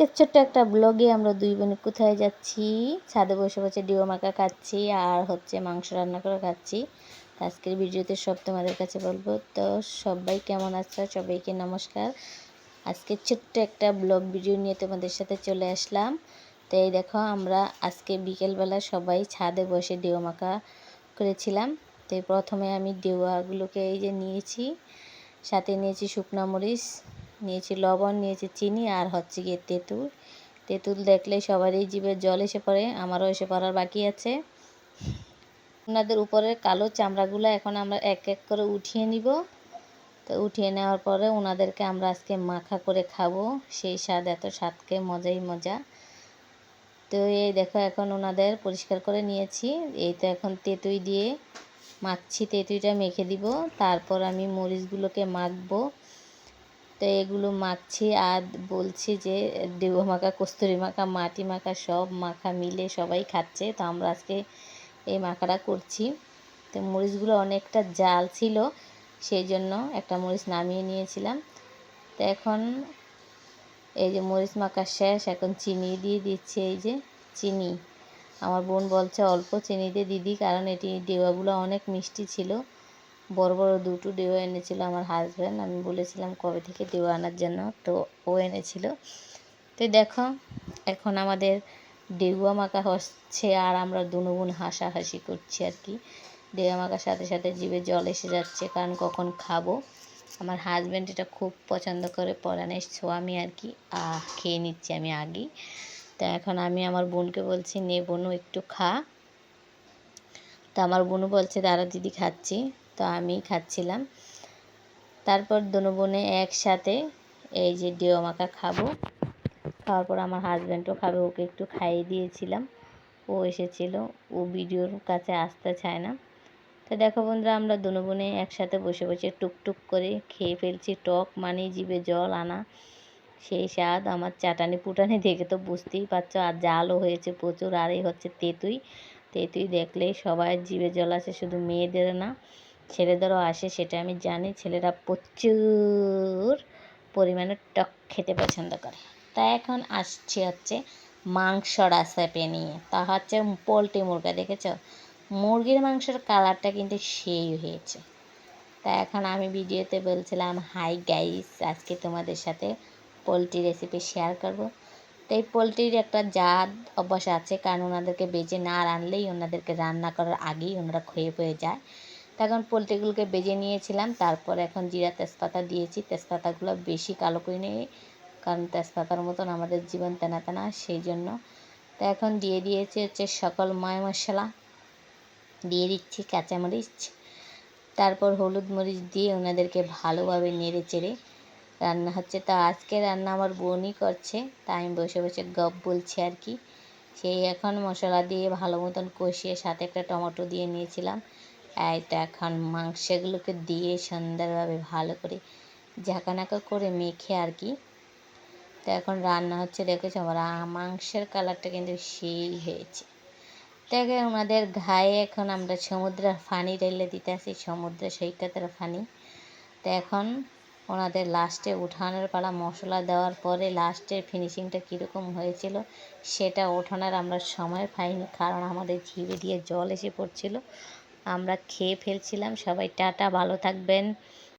আজকের ছোট্ট একটা ব্লগে আমরা দুই বোনে কোথায় যাচ্ছি? ছাদে বসে বসে ডিও মাখা খাচ্ছি আর হচ্ছে মাংস রান্না করে খাচ্ছি। আজকের ভিডিওতে সব তোমাদের কাছে বলব। তো সবাই কেমন আছো? সবাইকে নমস্কার। আজকে ছোট্ট একটা ব্লগ ভিডিও নিয়ে তোমাদের সাথে চলে আসলাম। তো এই দেখো, আমরা আজকে বিকেলবেলা সবাই ছাদে বসে ডিও মাখা করেছিলাম। তো প্রথমে আমি ডেওয়াগুলোকে এই যে নিয়েছি, সাথে নিয়েছি শুকনো মরিচ নিয়েছি লবণ, নিয়েছি চিনি আর হচ্ছে গিয়ে তেঁতুল। তেঁতুল দেখলে সবারই জিভে জল এসে পড়ে, আমারও এসে পড়ার বাকি আছে। ওনাদের উপরের কালো চামড়াগুলো এখন আমরা এক এক করে উঠিয়ে নিব। তো উঠিয়ে নেওয়ার পরে ওনাদেরকে আমরা আজকে মাখা করে খাব। সেই স্বাদ, এত স্বাদকে মজাই মজা। তো এই দেখো এখন ওনাদের পরিষ্কার করে নিয়েছি। এই তো এখন তেঁতুই দিয়ে মাখছি, তেঁতুইটা মেখে দিব। তারপর আমি মরিচগুলোকে মাখবো। তো এগুলো মাখছি আর বলছি যে ডেবো মাখা, কস্তুরি মাখা, মাটি মাখা সব মাখা মিলে সবাই খাচ্ছে। তো আমরা আজকে এই মাখাটা করছি। তো মরিচগুলো অনেকটা জাল ছিল, সেই জন্য একটা মরিচ নামিয়ে নিয়েছিলাম। তো এখন এই যে মরিচ মাখা শেষ, এখন চিনি দিয়ে দিচ্ছে এই যে চিনি। আমার বোন বলছে অল্প চিনি দিয়ে দিদি, কারণ এটি ডেওয়াগুলো অনেক মিষ্টি ছিল। বড় বড় দুটো ডেওয়া এনেছিল আমার হাজব্যান্ড আমি বলেছিলাম কবে থেকে ডেওয়া আনার জন্য, তো ও এনেছিল। তো দেখো, এখন আমাদের ডেউয়া মাখা হচ্ছে আর আমরা দুনো বোন হাসাহাসি করছি আর কি। ডেউয়া মাখার সাথে সাথে জিভে জল এসে যাচ্ছে, কারণ কখন খাব? আমার হাজব্যান্ড এটা খুব পছন্দ করে, পরানের স্বামী আর কি। আহ, খেয়ে নিচ্ছি আমি আগেই। তো এখন আমি আমার বোনকে বলছি, নে বোনু, একটু খা। তো আমার বোনু বলছে দাঁড়া দিদি খাচ্ছি। তো আমি খাচ্ছিলাম। তারপর দুনো বোনে একসাথে এই যে ডিও মাখা খাব। খাওয়ার পর আমার হাজব্যান্ডও খাবে, ওকে একটু খাইয়ে দিয়েছিলাম। ও এসেছিল, ও ভিডিওর কাছে আসতে চায় না। তো দেখো বন্ধুরা, আমরা দুনো বোনে একসাথে বসে বসে টুকটুক করে খেয়ে ফেলছি। টক মানে জিভে জল আনা, সেই স্বাদ আমার চাটানি পুটানি দেখে তো বুঝতেই পারছ। আর জালও হয়েছে প্রচুর, আর এই হচ্ছে তেঁতুই। তেঁতুই দেখলেই সবাই জিভে জল আসে, শুধু মেয়েদের না। ছেলেদেরও আসে, সেটা আমি জানি। ছেলেরা প্রচুর পরিমাণে টক খেতে পছন্দ করে। তা এখন আসছে হচ্ছে মাংস রেসিপি নিয়ে। তা হচ্ছে পোলট্রি মুরগা, দেখেছ? মুরগির মাংসের কালারটা কিন্তু সেই হয়েছে। তা এখন আমি ভিডিওতে বলছিলাম হাই গাইস আজকে তোমাদের সাথে পোলট্রি রেসিপি শেয়ার করব। তো এই পোলট্রির একটা জাত অভ্যাস আছে, কারণ ওনাদেরকে বেজে না রানলেই ওনাদেরকে রান্না করার আগেই ওনারা খেয়ে পেয়ে যায়। তখন পোলট্রিগুলোকে বেজে নিয়েছিলাম। তারপর এখন জিরা তেজপাতা দিয়েছি। তেজপাতাগুলো বেশি কালো করে নিয়ে কারণ তেজপাতার মতন আমাদের জীবন তেনা তেনা সেই জন্য। তো এখন দিয়ে দিয়েছি হচ্ছে সকল ময় মশলা। দিয়ে দিচ্ছি কাঁচামরিচ। তারপর হলুদ মরিচ দিয়ে ওনাদেরকে ভালোভাবে নেড়ে চেড়ে রান্না হচ্ছে। তো আজকে রান্না আমার বোনই করছে তাই আমি বসে বসে গপ বলছি আর কি। সেই এখন মশলা দিয়ে ভালো মতন কষিয়ে সাথে একটা টমেটো দিয়ে নিয়েছিলাম। এটা এখন মাংসগুলোকে দিয়ে সুন্দরভাবে ভালো করে ঝাঁকানাকা করে মেখে আর কি। তো এখন রান্না হচ্ছে, দেখেছ? আমার মাংসের কালারটা কিন্তু সেই হয়েছে। দেখে, ওনাদের ঘায়ে এখন আমরা সমুদ্রের ফানি রেলে দিতে আসি, সমুদ্র সৈকতের ফানি। তো এখন ওনাদের লাস্টে উঠানোর পালা মশলা দেওয়ার পরে লাস্টের ফিনিশিংটা কীরকম হয়েছিল, সেটা ওঠানোর আমরা সময় পাইনি, কারণ আমাদের জিভে দিয়ে জল এসে পড়ছিল। আমরা খেয়ে ফেলছিলাম। সবাই টাটা ভালো থাকবেন।